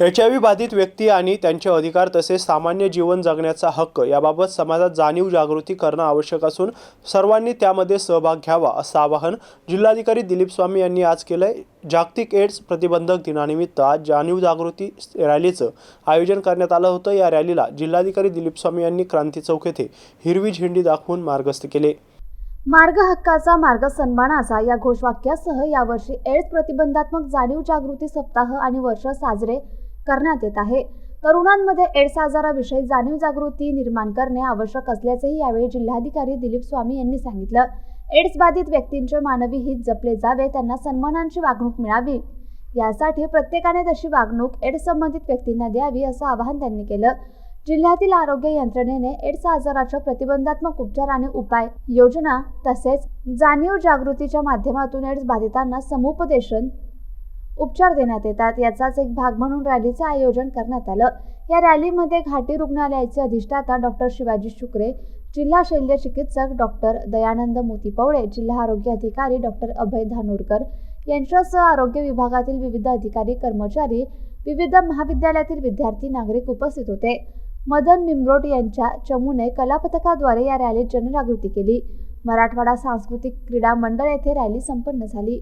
H I V बाधित व्यक्ती आणि त्यांचे अधिकार तसेच सामान्य जीवन जगण्याचा हक्क याबाबत समाजात जाणीव जागृती करणं आवश्यक असून सर्वांनी त्यामध्ये सहभाग घ्यावा असं आवाहन जिल्हाधिकारी दिलीप स्वामी यांनी आज केलंय. जागतिक एड्स प्रतिबंधक दिनानिमित्त आज जाणीव जागृती रॅलीचं आयोजन करण्यात आलं होतं. या रॅलीला जिल्हाधिकारी दिलीप स्वामी यांनी क्रांती चौक येथे हिरवी झेंडी दाखवून मार्गस्थ केले. मार्ग हक्काचा मार्ग सन्मानाचा या घोषवाक्यासह यावर्षी एड्स प्रतिबंधात्मक जाणीव जागृती सप्ताह आणि वर्ष साजरे करण्यात येत आहे. तरुणांमध्ये एड्स आजाराविषयी जाणीव जागृती निर्माण करणे आवश्यक असल्याचेही यावेळी जिल्हाधिकारी दिलीप स्वामी यांनी सांगितलं. एड्स बाधित व्यक्तींचे मानवी हित जपले जावे त्यांना सन्मानांची वागणूक मिळावी. यासाठी प्रत्येकाने तशी वागणूक एड्स संबंधित व्यक्तींना द्यावी असं आवाहन त्यांनी केलं. जिल्ह्यातील आरोग्य यंत्रणेने एड्स आजाराच्या प्रतिबंधात्मक उपचार आणि उपाय योजना तसेच जाणीव जागृतीच्या माध्यमातून एड्स बाधितांना समुपदेशन उपचार देण्यात येतात. याचाच एक भाग म्हणून रॅलीचं आयोजन करण्यात आलं. या रॅलीमध्ये घाटी रुग्णालयाचे अधिष्ठाता डॉक्टर शिवाजी शुक्रे जिल्हा शल्य चिकित्सक डॉक्टर दयानंद मोती पवळे जिल्हा आरोग्य अधिकारी डॉक्टर अभय धानोरकर यांच्यासह आरोग्य विभागातील विविध अधिकारी कर्मचारी विविध महाविद्यालयातील विद्यार्थी नागरिक उपस्थित होते. मदन मिमरोट यांच्या चमूने कलापथकाद्वारे या रॅलीत जनजागृती केली. मराठवाडा सांस्कृतिक क्रीडा मंडळ येथे रॅली संपन्न झाली.